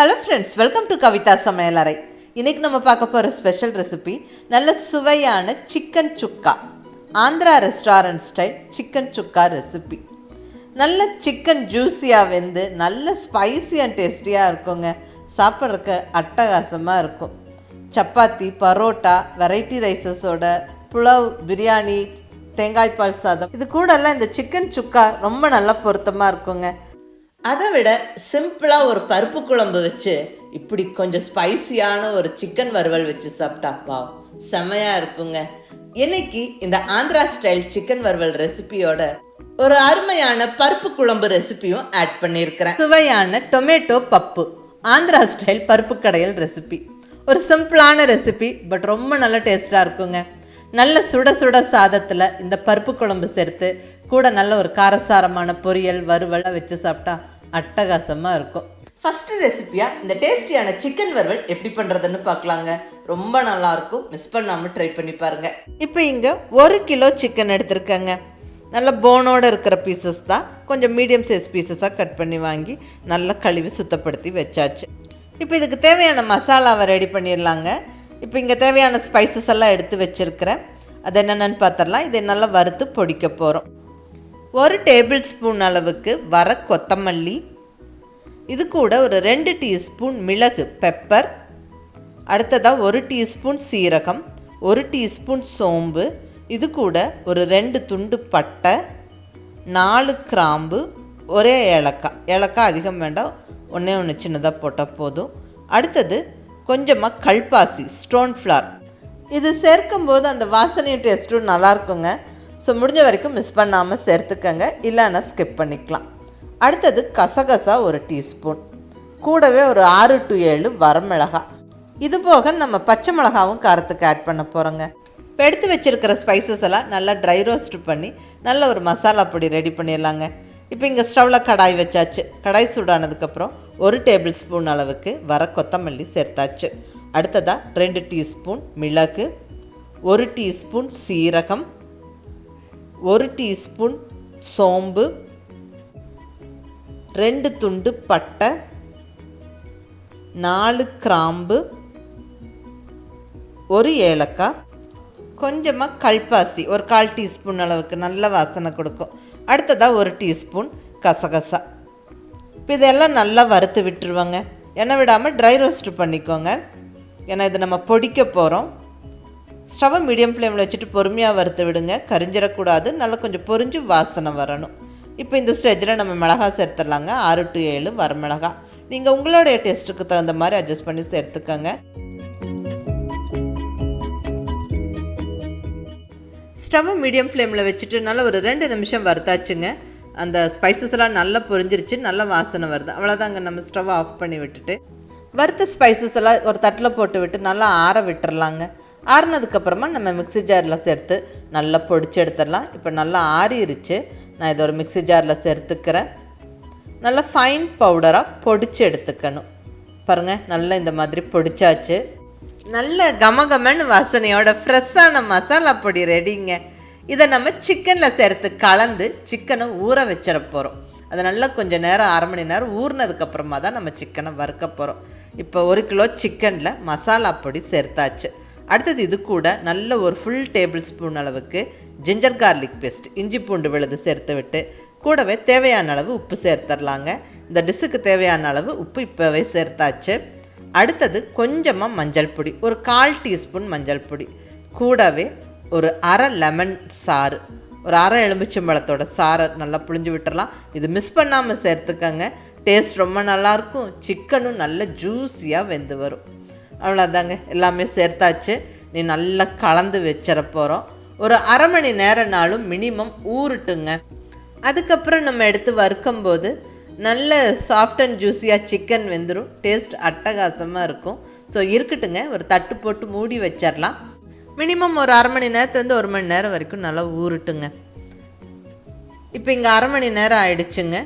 Hello friends welcome to Kavitha சமையலறை இன்னைக்கு நம்ம பார்க்க போகிற ஸ்பெஷல் ரெசிபி நல்ல சுவையான chicken sukka Andhra restaurant style chicken sukka recipe நல்ல சிக்கன் ஜூஸியாக வெந்து நல்ல ஸ்பைசி அண்ட் டேஸ்டியாக இருக்குங்க. சாப்பிட்றக்கு அட்டகாசமாக இருக்கும். சப்பாத்தி பரோட்டா வெரைட்டி ரைஸஸோட புலாவ் பிரியாணி தேங்காய் பால் சாதம். இது கூடலாம் இந்த சிக்கன் சுக்கா ரொம்ப நல்லா பொருத்தமாக இருக்குங்க. அதை விட சிம்பிளாக ஒரு பருப்பு குழம்பு வச்சு இப்படி கொஞ்சம் ஸ்பைசியான ஒரு சிக்கன் வறுவல் வச்சு சாப்பிட்டா வா செமையாக இருக்குங்க. இன்னைக்கு இந்த ஆந்திரா ஸ்டைல் சிக்கன் வறுவல் ரெசிபியோட ஒரு அருமையான பருப்பு குழம்பு ரெசிபியும் ஆட் பண்ணியிருக்கிறேன். சுவையான டொமேட்டோ பப்பு. ஆந்திரா ஸ்டைல் பருப்பு கடையல் ரெசிபி ஒரு சிம்பிளான ரெசிபி பட் ரொம்ப நல்ல டேஸ்ட்டாக இருக்குங்க. நல்ல சுட சுட சாதத்தில் இந்த பருப்பு குழம்பு சேர்த்து கூட நல்ல ஒரு காரசாரமான பொரியல் வறுவலை வச்சு சாப்பிட்டா அட்டகாசமாக இருக்கும். ஃபஸ்ட்டு ரெசிபியாக இந்த டேஸ்டியான சிக்கன் வறுவல் எப்படி பண்ணுறதுன்னு பார்க்கலாங்க. ரொம்ப நல்லாயிருக்கும். மிஸ் பண்ணாமல் ட்ரை பண்ணி பாருங்கள் இப்போ இங்கே ஒரு கிலோ சிக்கன் எடுத்திருக்கேங்க. நல்ல போனோட இருக்கிற பீசஸ் தான். கொஞ்சம் மீடியம் சைஸ் பீசஸாக கட் பண்ணி வாங்கி நல்லா கழுவி சுத்தப்படுத்தி வச்சாச்சு. இப்போ இதுக்கு தேவையான மசாலாவை ரெடி பண்ணிடலாங்க. இப்போ இங்கே தேவையான ஸ்பைசஸ் எல்லாம் எடுத்து வச்சுருக்கிறேன். அது என்னென்னு பார்த்துடலாம் இதை நல்லா வறுத்து பொடிக்க போகிறோம் ஒரு டேபிள் ஸ்பூன் அளவுக்கு வர கொத்தமல்லி. இது கூட ஒரு ரெண்டு டீஸ்பூன் மிளகு பெப்பர். அடுத்ததாக ஒரு டீஸ்பூன் சீரகம் ஒரு டீஸ்பூன் சோம்பு. இது கூட ஒரு ரெண்டு துண்டு பட்டை நாலு கிராம்பு ஒரே ஏலக்காய். ஏலக்காய் அதிகம் வேண்டாம் ஒன்றே ஒன்று சின்னதாக போட்டால் போதும். அடுத்தது கொஞ்சமாக கல்பாசி ஸ்டோன் ஃப்ளார். இது சேர்க்கும்போது அந்த வாசனையும் டேஸ்ட்டும் நல்லாயிருக்குங்க ஸோ முடிஞ்ச வரைக்கும் மிஸ் பண்ணாமல் சேர்த்துக்கங்க. இல்லைன்னா ஸ்கிப் பண்ணிக்கலாம். அடுத்தது கசகசா ஒரு டீஸ்பூன் கூடவே ஒரு ஆறு டு ஏழு வரமிளகா. இது போக நம்ம பச்சை மிளகாவும் காரத்துக்கு ஆட் பண்ண போகிறோங்க இப்போ எடுத்து வச்சுருக்கிற ஸ்பைசஸ் எல்லாம் நல்லா ட்ரை ரோஸ்ட் பண்ணி நல்ல ஒரு மசாலா பொடி ரெடி பண்ணிடலாங்க. இப்போ இங்கே ஸ்டவ்வில் கடாய் வச்சாச்சு. கடாய் சூடானதுக்கப்புறம் ஒரு டேபிள் ஸ்பூன் அளவுக்கு வர கொத்தமல்லி சேர்த்தாச்சு. அடுத்ததாக ரெண்டு டீஸ்பூன் மிளகு ஒரு டீஸ்பூன் சீரகம் ஒரு டீஸ்பூன் சோம்பு ரெண்டு துண்டு பட்டை நாலு கிராம்பு ஒரு ஏலக்காய் கொஞ்சமாக கல்பாசி ஒரு கால் டீஸ்பூன் அளவுக்கு நல்ல வாசனை கொடுக்கும். அடுத்ததாக ஒரு டீஸ்பூன் கசகசா. இப்போ இதெல்லாம் நல்லா வறுத்து விட்டுருவாங்க. எண்ணெய் விடாமல் ட்ரை ரோஸ்ட் பண்ணிக்கோங்க. ஏன்னா இது நம்ம பொடிக்க போகிறோம் ஸ்டவ்வை மீடியம் ஃப்ளேமில் வச்சுட்டு பொறுமையாக வறுத்து விடுங்க. கரிஞ்சிடக்கூடாது. நல்லா கொஞ்சம் பொரிஞ்சு வாசனை வரணும். இப்போ இந்த ஸ்டேஜில் நம்ம மிளகா சேர்த்துடலாங்க. ஆறு டு ஏழு வரமிளகா நீங்கள் உங்களுடைய டேஸ்ட்டுக்கு தகுந்த மாதிரி அட்ஜஸ்ட் பண்ணி சேர்த்துக்கோங்க. ஸ்டவ்வை மீடியம் ஃப்ளேமில் வச்சுட்டு நல்லா ஒரு ரெண்டு நிமிஷம் வறுத்தாச்சுங்க. அந்த ஸ்பைசஸ் எல்லாம் நல்லா பொரிஞ்சிருச்சு நல்ல வாசனை வருது. அவ்வளோதாங்க நம்ம ஸ்டவ் ஆஃப் பண்ணி விட்டுட்டு. வறுத்த ஸ்பைசஸ் எல்லாம் ஒரு தட்டில் போட்டு விட்டு நல்லா ஆற விட்டுறலாங்க. ஆறுனதுக்கப்புறமா நம்ம மிக்ஸி ஜாரில் சேர்த்து நல்லா பொடிச்சு எடுத்துடலாம். இப்போ நல்லா ஆறிருச்சு. நான் இதை ஒரு மிக்ஸி ஜாரில் சேர்த்துக்கிறேன். நல்லா ஃபைன் பவுடராக பொடிச்சு எடுத்துக்கணும். பாருங்கள் நல்லா இந்த மாதிரி பொடிச்சாச்சு. நல்ல கமகமன்னு வாசனையோட ஃப்ரெஷ்ஷான மசாலா பொடி ரெடிங்க இதை நம்ம சிக்கனில் சேர்த்து கலந்து சிக்கனை ஊற வச்சிட போகிறோம் அது நல்லா கொஞ்சம் நேரம் அரை மணி நேரம் ஊறினதுக்கப்புறமா தான் நம்ம சிக்கனை வறுக்க போகிறோம் இப்போ ஒரு கிலோ சிக்கனில் மசாலா பொடி சேர்த்தாச்சு. அடுத்தது இது கூட நல்ல ஒரு ஃபுல் டேபிள் ஸ்பூன் அளவுக்கு ஜிஞ்சர் கார்லிக் பேஸ்ட் இஞ்சி பூண்டு விழுது சேர்த்து விட்டு கூடவே தேவையான அளவு உப்பு சேர்த்துடலாங்க இந்த டிஷ்ஷுக்கு தேவையான அளவு உப்பு இப்போவே சேர்த்தாச்சு. அடுத்தது கொஞ்சமாக மஞ்சள் பொடி ஒரு கால் டீஸ்பூன் மஞ்சள் பொடி கூடவே ஒரு அரை லெமன் சாறு ஒரு அரை எலுமிச்சம்பழத்தோட சாறை நல்லா புழிஞ்சு விட்டுறலாம் இது மிஸ் பண்ணாமல் சேர்த்துக்கங்க. டேஸ்ட் ரொம்ப நல்லாயிருக்கும் சிக்கனும் நல்ல ஜூஸியாக வெந்து வரும். அவ்வளோதாங்க எல்லாமே சேர்த்தாச்சு. நீ நல்லா கலந்து வச்சிட போகிறோம் ஒரு அரை மணி நேரம்னாலும் மினிமம் ஊறுட்டுங்க. அதுக்கப்புறம் நம்ம எடுத்து வறுக்கும்போது நல்ல சாஃப்ட் அண்ட் ஜூஸியாக சிக்கன் வெந்துடும் டேஸ்ட் அட்டகாசமாக இருக்கும். ஸோ இருக்கட்டுங்க. ஒரு தட்டு போட்டு மூடி வச்சிடலாம் மினிமம் ஒரு அரை மணி நேரத்துலேருந்து ஒரு மணி நேரம் வரைக்கும் நல்லா ஊறுட்டுங்க. இப்போ இங்கே அரை மணி நேரம் ஆயிடுச்சுங்க.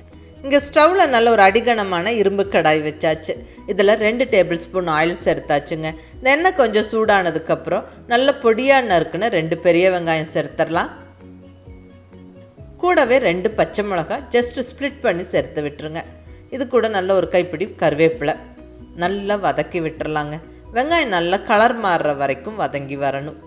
இங்கே ஸ்டவ்வில் நல்ல ஒரு அடிகணமான இரும்பு கடாய் வச்சாச்சு. இதில் ரெண்டு டேபிள் ஸ்பூன் ஆயில் சேர்த்தாச்சுங்க. இந்த எண்ணெய் கொஞ்சம் சூடானதுக்கப்புறம் நல்ல பொடியாக நறுக்குன்னு ரெண்டு பெரிய வெங்காயம் சேர்த்துடலாம் கூடவே ரெண்டு பச்சை மிளகாய் ஜஸ்ட் ஸ்ப்ளிட் பண்ணி சேர்த்து விட்டுருங்க. இது கூட நல்ல ஒரு கைப்பிடி கருவேப்பிலை. நல்லா வதக்கி விட்டுறலாங்க வெங்காயம் நல்லா கலர் மாறுற வரைக்கும் வதங்கி வரணும்.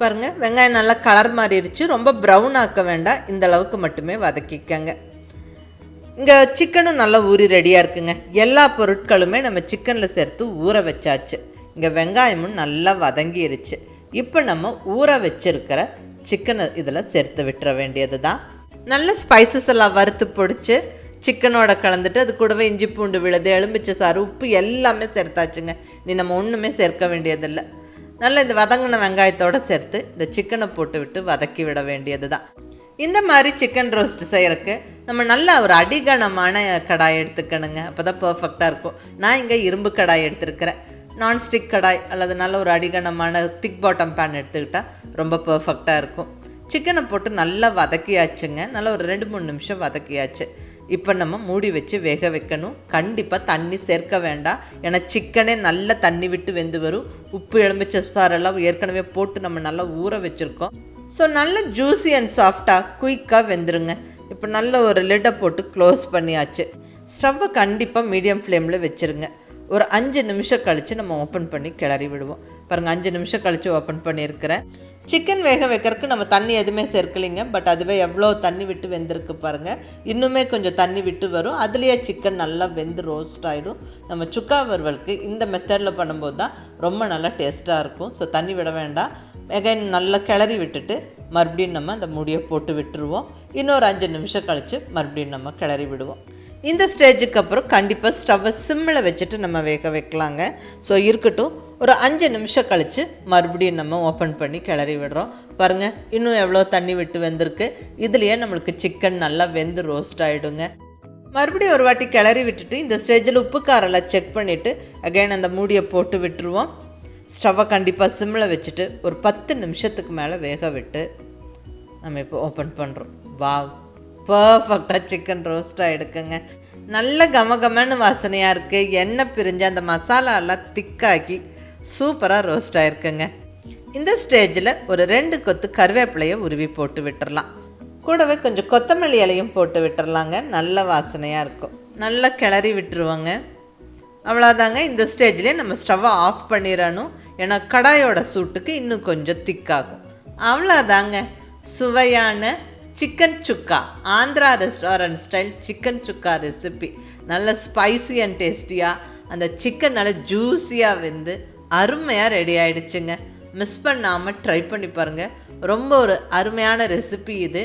பாருங்க வெங்காயம் நல்லா கலர் மாறிடுச்சு. ரொம்ப ப்ரௌன் ஆக்க வேண்டாம். இந்த அளவுக்கு மட்டுமே வதக்கிக்கங்க. இங்கே சிக்கனும் நல்லா ஊறி ரெடியாக இருக்குங்க. எல்லா பொருட்களுமே நம்ம சிக்கனில் சேர்த்து ஊற வச்சாச்சு. இங்கே வெங்காயமும் நல்லா வதங்கிருச்சு. இப்போ நம்ம ஊற வச்சிருக்கிற சிக்கனை இதில் சேர்த்து விட்டுற வேண்டியது தான் நல்ல ஸ்பைசஸ் எல்லாம் வறுத்து பொடிச்சு சிக்கனோட கலந்துட்டு அது கூடவே இஞ்சி பூண்டு விழுது எலும்பிச்சை சாறு உப்பு எல்லாமே சேர்த்தாச்சுங்க. நீ நம்ம ஒன்றுமே சேர்க்க வேண்டியதில்லை. நல்லா இந்த வதங்கின வெங்காயத்தோடு சேர்த்து இந்த சிக்கனை போட்டு விட்டு வதக்கி விட வேண்டியது தான் இந்த மாதிரி சிக்கன் ரோஸ்ட் செய்கிறக்கு நம்ம நல்லா ஒரு அடிகனமான கடாய் எடுத்துக்கணுங்க. அப்போ தான் பர்ஃபெக்டாக இருக்கும். நான் இங்கே இரும்பு கடாய் எடுத்துருக்கிறேன். நான்ஸ்டிக் கடாய் அல்லது நல்ல ஒரு அடிகனமான திக் பாட்டம் பேன் எடுத்துக்கிட்டால் ரொம்ப பர்ஃபெக்டாக இருக்கும். சிக்கனை போட்டு நல்லா வதக்கியாச்சுங்க. நல்லா ஒரு ரெண்டு மூணு நிமிஷம் வதக்கியாச்சு. இப்போ நம்ம மூடி வச்சு வேக வைக்கணும். கண்டிப்பாக தண்ணி சேர்க்க வேண்டாம். ஏன்னா சிக்கனே நல்லா தண்ணி விட்டு வெந்து வரும். உப்பு எலுமிச்ச சாரெல்லாம் ஏற்கனவே போட்டு நம்ம நல்லா ஊற வச்சுருக்கோம். ஸோ நல்ல ஜூஸி அண்ட் சாஃப்டாக குயிக்காக வெந்துருங்க. இப்போ நல்ல ஒரு லிட்டை போட்டு க்ளோஸ் பண்ணியாச்சு. ஸ்டவ்வை கண்டிப்பாக மீடியம் ஃப்ளேமில் வச்சுருங்க. ஒரு அஞ்சு நிமிஷம் கழித்து நம்ம ஓப்பன் பண்ணி கிளறி விடுவோம். பாருங்கள் அஞ்சு நிமிஷம் கழித்து ஓப்பன் பண்ணியிருக்கிறேன். சிக்கன் வேக வைக்கிறதுக்கு நம்ம தண்ணி எதுவுமே சேர்க்கலிங்க. பட் அதுவே எவ்வளோ தண்ணி விட்டு வெந்திருக்கு பாருங்கள் இன்னுமே கொஞ்சம் தண்ணி விட்டு வரும். அதுலேயே சிக்கன் நல்லா வெந்து ரோஸ்ட் ஆகிடும் நம்ம சுக்கா வறுவலுக்கு இந்த மெத்தடில் பண்ணும்போது தான் ரொம்ப நல்லா டேஸ்ட்டாக இருக்கும். ஸோ தண்ணி விட வேண்டாம். வெங்காயம் நல்லா கிளறி விட்டுட்டு மறுபடியும் நம்ம அந்த முடியை போட்டு விட்டுருவோம். இன்னொரு அஞ்சு நிமிஷம் கழித்து மறுபடியும் நம்ம கிளறி விடுவோம். இந்த ஸ்டேஜுக்கு அப்புறம் கண்டிப்பாக ஸ்டவ்வை சிம்மில் வச்சுட்டு நம்ம வேக வைக்கலாங்க. ஸோ இருக்கட்டும். ஒரு அஞ்சு நிமிஷம் கழித்து மறுபடியும் நம்ம ஓப்பன் பண்ணி கிளறி விடுறோம். பாருங்கள் இன்னும் எவ்வளோ தண்ணி விட்டு வெந்திருக்கு. இதுலேயே நம்மளுக்கு சிக்கன் நல்லா வெந்து ரோஸ்ட் ஆகிடுங்க மறுபடியும் ஒரு வாட்டி கிளறி விட்டுட்டு இந்த ஸ்டேஜில் உப்பு காரெல்லாம் செக் பண்ணிவிட்டு அகைன் அந்த மூடியை போட்டு விட்டுருவோம். ஸ்டவ்வை கண்டிப்பாக சிம்மில் வச்சுட்டு ஒரு பத்து நிமிஷத்துக்கு மேலே வேக விட்டு நம்ம இப்போ ஓப்பன் பண்ணுறோம் வாவ் பர்ஃபெக்டாக சிக்கன் ரோஸ்ட்டாக எடுக்குங்க நல்ல கமகமன்னு வாசனையாக இருக்குது எண்ணெய் பிரிஞ்சு அந்த மசாலாலாம் திக்காக்கி சூப்பராக ரோஸ்ட் ஆகிருக்குங்க இந்த ஸ்டேஜில் ஒரு ரெண்டு கொத்து கருவேப்பிலையை உருவி போட்டு விட்டுறலாம். கூடவே கொஞ்சம் கொத்தமல்லி இலையும் போட்டு விட்டுறலாங்க. நல்ல வாசனையாக இருக்கும். நல்லா கிளறி விட்டுருவோங்க. அவ்வளோதாங்க இந்த ஸ்டேஜ்லேயே நம்ம ஸ்டவ்வை ஆஃப் பண்ணிடணும். ஏன்னா கடாயோட சூட்டுக்கு இன்னும் கொஞ்சம் திக்காகும். அவ்வளோதாங்க சுவையான chicken sukka Andhra restaurant style chicken sukka recipe நல்ல ஸ்பைசி அண்ட் டேஸ்டியாக அந்த சிக்கன் நல்லா ஜூஸியாக வெந்து அருமையாக ரெடி ஆகிடுச்சுங்க மிஸ் பண்ணாமல் ட்ரை பண்ணி பாருங்கள் ரொம்ப ஒரு அருமையான ரெசிபி இது.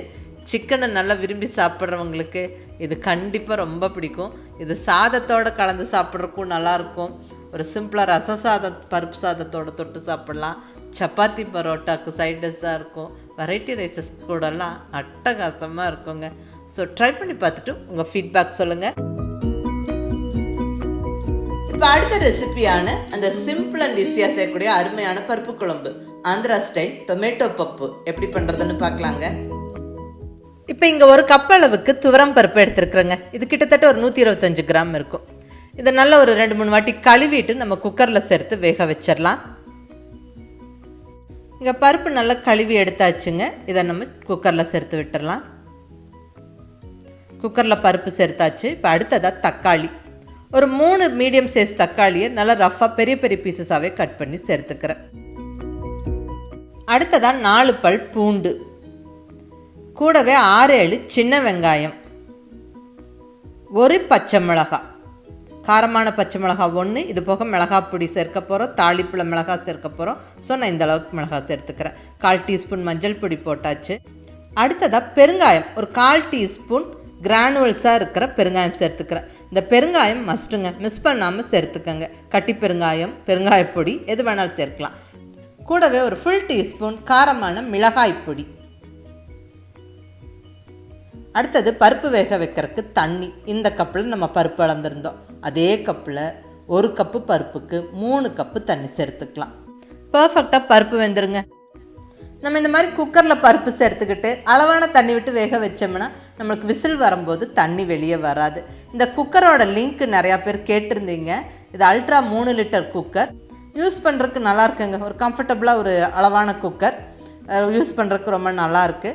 சிக்கனை நல்லா விரும்பி சாப்பிட்றவங்களுக்கு இது கண்டிப்பாக ரொம்ப பிடிக்கும். இது சாதத்தோடு கலந்து சாப்பிட்றதுக்கும் நல்லாயிருக்கும். ஒரு சிம்பிளாக ரச சாதம் பருப்பு சாதத்தோட தொட்டு சாப்பிட்லாம். சப்பாத்தி பரோட்டாக்கு சைட் டிஷ்ஷாக இருக்கும். வெரைட்டி ரைஸஸ் கூடலாம் அட்டகாசமாக இருக்குங்க. ஸோ ட்ரை பண்ணி பார்த்துட்டு உங்கள் ஃபீட்பேக் சொல்லுங்கள் இப்போ அடுத்த ரெசிபியான அந்த சிம்பிள் அண்ட் ஈஸியாக செய்யக்கூடிய அருமையான பருப்பு குழம்பு. Andhra style tomato pappu. எப்படி பண்ணுறதுன்னு பார்க்கலாங்க. இப்போ இங்கே ஒரு கப் அளவுக்கு துவரம் பருப்பு எடுத்துருக்குறேங்க. இது கிட்டத்தட்ட ஒரு நூற்றி இருபத்தஞ்சு கிராம் இருக்கும். இதை நல்லா ஒரு ரெண்டு மூணு வாட்டி கழுவிட்டு நம்ம குக்கரில் சேர்த்து வேக வச்சிடலாம். இங்கே பருப்பு நல்லா கழுவி எடுத்தாச்சுங்க. இதை நம்ம குக்கரில் சேர்த்து விட்டுடலாம். குக்கரில் பருப்பு சேர்த்தாச்சு. இப்போ அடுத்ததாக தக்காளி. ஒரு மூணு மீடியம் சைஸ் தக்காளியை நல்லா ரஃப்பாக பெரிய பெரிய பீசஸாகவே கட் பண்ணி சேர்த்துக்கிறேன். அடுத்ததாக நாலு பல் பூண்டு. கூடவே ஆறு ஏழு சின்ன வெங்காயம். ஒரு பச்சை மிளகாய் காரமான பச்சை மிளகா ஒன்று இது போக மிளகாய் பொடி சேர்க்க போகிறோம் தாளிப்பில் மிளகாய் சேர்க்க போகிறோம் ஸோ நான் இந்த அளவுக்கு மிளகாய் சேர்த்துக்கிறேன். கால் டீஸ்பூன் மஞ்சள் பொடி போட்டாச்சு. அடுத்ததாக பெருங்காயம். ஒரு கால் டீஸ்பூன் கிரானுவல்ஸாக இருக்கிற பெருங்காயம் சேர்த்துக்கிறேன். இந்த பெருங்காயம் மஸ்ட்டுங்க மிஸ் பண்ணாமல் சேர்த்துக்கங்க. கட்டி பெருங்காயம் பெருங்காயப் பொடி எது வேணாலும் சேர்க்கலாம். கூடவே ஒரு ஃபுல் டீஸ்பூன் காரமான மிளகாய் பொடி. அடுத்தது பருப்பு வேக வைக்கிறதுக்கு தண்ணி. இந்த கப்பில் நம்ம பருப்பு அளந்திருந்தோம் அதே கப்பில் ஒரு கப்பு பருப்புக்கு மூணு கப்பு தண்ணி சேர்த்துக்கலாம். பர்ஃபெக்டாக பருப்பு வெந்துருங்க. நம்ம இந்த மாதிரி குக்கரில் பருப்பு சேர்த்துக்கிட்டு அளவான தண்ணி விட்டு வேக வச்சோம்னா நம்மளுக்கு விசில் வரும்போது தண்ணி வெளியே வராது. இந்த குக்கரோட லிங்க் நிறையா பேர் கேட்டிருந்தீங்க. இது அல்ட்ரா மூணு லிட்டர் குக்கர். யூஸ் பண்ணுறதுக்கு நல்லா இருக்குங்க. ஒரு கம்ஃபர்டபுளாக ஒரு அளவான குக்கர். யூஸ் பண்ணுறதுக்கு ரொம்ப நல்லாயிருக்கு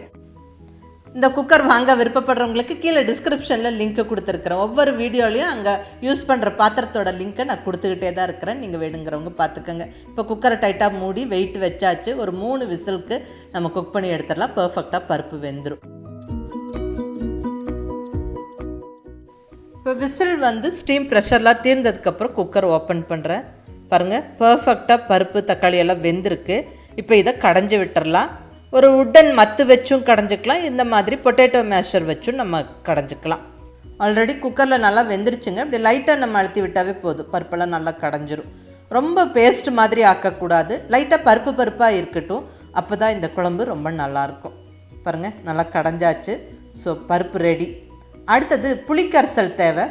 இந்த குக்கர் வாங்க விருப்பப்படுறவங்களுக்கு கீழே டிஸ்கிரிப்ஷனில் லிங்க்கு கொடுத்துருக்குறேன். ஒவ்வொரு வீடியோலையும் அங்கே யூஸ் பண்ணுற பாத்திரத்தோட லிங்க்கை நான் கொடுத்துக்கிட்டே தான் இருக்கிறேன். நீங்கள் வேணுங்கிறவங்க பார்த்துக்கோங்க. இப்போ குக்கரை டைட்டாக மூடி வெயிட் வச்சாச்சு. ஒரு மூணு விசிலுக்கு நம்ம குக் பண்ணி எடுத்துடலாம். பர்ஃபெக்டாக பருப்பு வெந்துடும் இப்போ விசில் வந்து ஸ்டீம் ப்ரெஷர்லாம் தீர்ந்ததுக்கப்புறம் குக்கர் ஓப்பன் பண்ணுறேன் பாருங்கள் பர்ஃபெக்டாக பருப்பு தக்காளி எல்லாம் வெந்திருக்கு. இப்போ இதை கடைஞ்சி விட்டுறலாம். ஒரு உட்டன் மத்து வச்சும் கடைஞ்சிக்கலாம். இந்த மாதிரி பொட்டேட்டோ மேஷர் வச்சும் நம்ம கடைஞ்சிக்கலாம். ஆல்ரெடி குக்கரில் நல்லா வெந்துருச்சுங்க. இப்படி லைட்டாக நம்ம அழுத்தி விட்டாவே போதும். பருப்பெல்லாம் நல்லா கடைஞ்சிரும். ரொம்ப பேஸ்ட் மாதிரி ஆக்கக்கூடாது. லைட்டாக பருப்பு பருப்பாக இருக்கட்டும். அப்போ தான் இந்த குழம்பு ரொம்ப நல்லாயிருக்கும் பாருங்கள் நல்லா கடைஞ்சாச்சு. ஸோ பருப்பு ரெடி அடுத்தது புளிக்கரைசல் தேவை.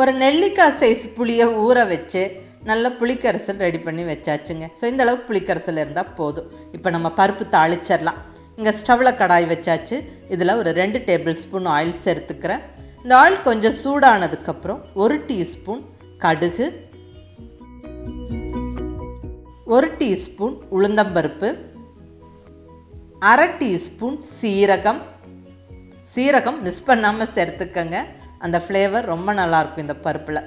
ஒரு நெல்லிக்காய் சைஸ் புளியை ஊற வச்சு நல்லா புளிக்கரைசல் ரெடி பண்ணி வச்சாச்சுங்க. ஸோ இந்த அளவுக்கு புளிக்கரைசல் இருந்தால் போதும். இப்போ நம்ம பருப்பு தாளிச்சிடலாம். இங்கே ஸ்டவ்வில் கடாய் வச்சாச்சு. இதில் ஒரு ரெண்டு டேபிள் ஸ்பூன் ஆயில் சேர்த்துக்கிறேன். இந்த ஆயில் கொஞ்சம் சூடானதுக்கப்புறம் ஒரு டீஸ்பூன் கடுகு ஒரு டீஸ்பூன் உளுந்தம்பருப்பு அரை டீஸ்பூன் சீரகம் சீரகம் மிஸ் பண்ணாமல் சேர்த்துக்கங்க. அந்த ஃப்ளேவர் ரொம்ப நல்லாயிருக்கும் இந்த பருப்பில்.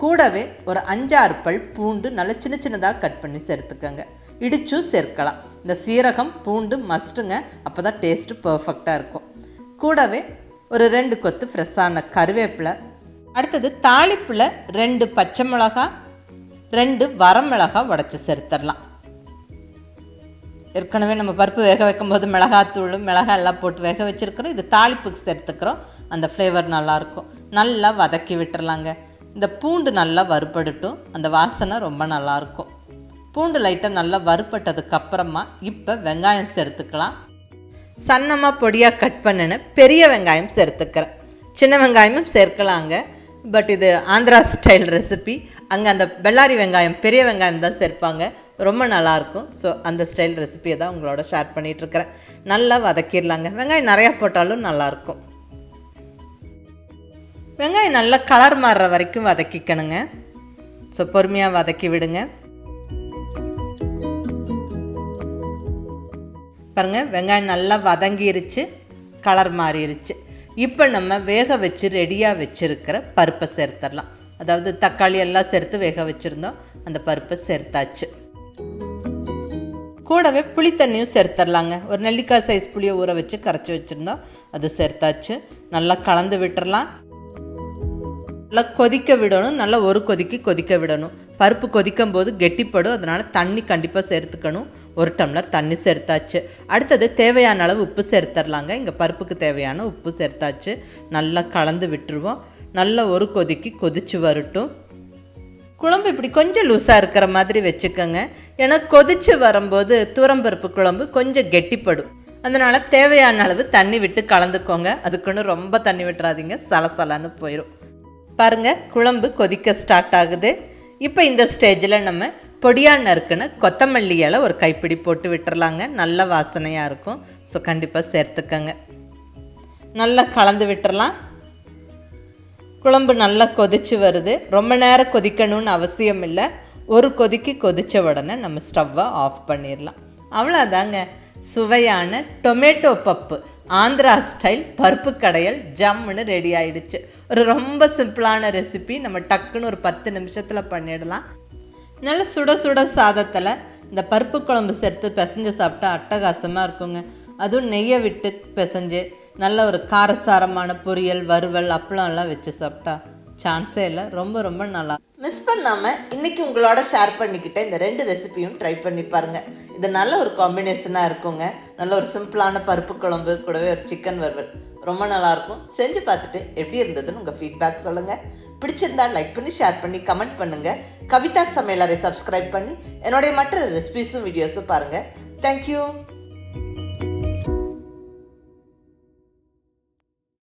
கூடவே ஒரு அஞ்சாறு பல் பூண்டு நல்லா சின்ன சின்னதாக கட் பண்ணி சேர்த்துக்கங்க. இடிச்சும் சேர்க்கலாம். இந்த சீரகம் பூண்டு மஸ்ட்டுங்க அப்போ தான் டேஸ்ட்டு பர்ஃபெக்டாக இருக்கும். கூடவே ஒரு ரெண்டு கொத்து ஃப்ரெஷ்ஷான கருவேப்பிலை. அடுத்தது தாளிப்பில் ரெண்டு பச்சை மிளகா ரெண்டு வரமிளகா உடச்சி சேர்த்துடலாம். ஏற்கனவே நம்ம பருப்பு வேக வைக்கும்போது மிளகாத்தூளும் மிளகாய் எல்லாம் போட்டு வேக வச்சுருக்கிறோம். இது தாளிப்புக்கு சேர்த்துக்கிறோம். அந்த ஃப்ளேவர் நல்லாயிருக்கும் நல்லா வதக்கி விட்டுறலாங்க. இந்த பூண்டு நல்லா வறுபடட்டும். அந்த வாசனை ரொம்ப நல்லாயிருக்கும் பூண்டு லைட்டாக நல்லா வறுபட்டதுக்கப்புறமா இப்போ வெங்காயம் சேர்த்துக்கலாம். சன்னமாக பொடியாக கட் பண்ணின பெரிய வெங்காயம் சேர்த்துக்கிறேன். சின்ன வெங்காயமும் சேர்க்கலாங்க. பட் இது ஆந்திரா ஸ்டைல் ரெசிபி அங்கே அந்த பெல்லாரி வெங்காயம் பெரிய வெங்காயம் தான் சேர்ப்பாங்க. ரொம்ப நல்லாயிருக்கும். ஸோ அந்த ஸ்டைல் ரெசிபியை தான் உங்களோட ஷேர் பண்ணிகிட்ருக்கிறேன் நல்லா வதக்கிடலாங்க. வெங்காயம் நிறையா போட்டாலும் நல்லாயிருக்கும். வெங்காயம் நல்லா கலர் மாறுற வரைக்கும் வதக்கிக்கணுங்க. ஸோ பொறுமையாக வதக்கி விடுங்க. பாருங்கள் வெங்காயம் நல்லா வதங்கிருச்சு. கலர் மாறிடுச்சு இப்போ நம்ம வேக வச்சு ரெடியாக வச்சுருக்கிற பருப்பை சேர்த்துடலாம். அதாவது தக்காளி எல்லாம் சேர்த்து வேக வச்சுருந்தோம். அந்த பருப்பை சேர்த்தாச்சு. கூடவே புளி தண்ணியும் சேர்த்துடலாங்க ஒரு நெல்லிக்காய் சைஸ் புளியை ஊற வச்சு கரைச்சி வச்சுருந்தோம் அது சேர்த்தாச்சு. நல்லா கலந்து விட்டுறலாம் நல்லா கொதிக்க விடணும். நல்லா ஒரு கொதிக்கு கொதிக்க விடணும். பருப்பு கொதிக்கும் போது கெட்டிப்படும். அதனால் தண்ணி கண்டிப்பாக சேர்த்துக்கணும். ஒரு டம்ளர் தண்ணி சேர்த்தாச்சு. அடுத்தது தேவையான அளவு உப்பு சேர்த்துடலாங்க இங்கே பருப்புக்கு தேவையான உப்பு சேர்த்தாச்சு. நல்லா கலந்து விட்டுருவோம். நல்லா ஒரு கொதிக்கு கொதிச்சு வரட்டும். குழம்பு இப்படி கொஞ்சம் லூஸாக இருக்கிற மாதிரி வச்சுக்கோங்க. ஏன்னா கொதிச்சு வரும்போது தூரம்பருப்பு குழம்பு கொஞ்சம் கெட்டிப்படும். அதனால் தேவையான அளவு தண்ணி விட்டு கலந்துக்கோங்க. அதுக்குன்னு ரொம்ப தண்ணி விட்டுறாதீங்க. சலசலன்னு போயிடும் பாருங்கள் குழம்பு கொதிக்க ஸ்டார்ட் ஆகுது. இப்போ இந்த ஸ்டேஜில் நம்ம பொடியாக நறுக்குன்னு கொத்தமல்லி இலை ஒரு கைப்பிடி போட்டு விட்டுறலாங்க. நல்ல வாசனையாக இருக்கும். ஸோ கண்டிப்பாக சேர்த்துக்கங்க. நல்லா கலந்து விட்டுறலாம். குழம்பு நல்லா கொதிச்சு வருது. ரொம்ப நேரம் கொதிக்கணும்னு அவசியம் இல்லை. ஒரு கொதிக்கு கொதித்த உடனே நம்ம ஸ்டவ்வை ஆஃப் பண்ணிடலாம். அவ்வளோதாங்க சுவையான டொமேட்டோ பப்பு. ஆந்திரா ஸ்டைல் பருப்பு கடையல் ஜம்முன்னு ரெடி ஆயிடுச்சு. ஒரு ரொம்ப சிம்பிளான ரெசிபி நம்ம டக்குன்னு ஒரு பத்து நிமிஷத்தில் பண்ணிடலாம். நல்ல சுட சுட சாதத்தில் இந்த பருப்பு குழம்பு சேர்த்து பிசைஞ்சு சாப்பிட்டா அட்டகாசமாக இருக்குங்க. அதுவும் நெய்யை விட்டு பிசைஞ்சு நல்ல ஒரு காரசாரமான பொரியல் வறுவல் அப்பளம்லாம் வச்சு சாப்பிட்டா சான்ஸே இல்லை. ரொம்ப ரொம்ப நல்லா. மிஸ் பண்ணாமல் இன்றைக்கி உங்களோட ஷேர் பண்ணிக்கிட்ட இந்த ரெண்டு ரெசிபியும் ட்ரை பண்ணி பாருங்கள் இது நல்ல ஒரு காம்பினேஷனாக இருக்குங்க. நல்ல ஒரு சிம்பிளான பருப்பு குழம்பு கூடவே ஒரு சிக்கன் வறுவல். ரொம்ப நல்லாயிருக்கும் செஞ்சு பார்த்துட்டு எப்படி இருந்ததுன்னு உங்கள் ஃபீட்பேக் சொல்லுங்கள் பிடிச்சிருந்தா லைக் பண்ணி ஷேர் பண்ணி கமெண்ட் பண்ணுங்கள் கவிதா சமையலரை சப்ஸ்கிரைப் பண்ணி என்னுடைய மற்ற ரெசிபிஸும் வீடியோஸும் பாருங்கள் தேங்க்யூ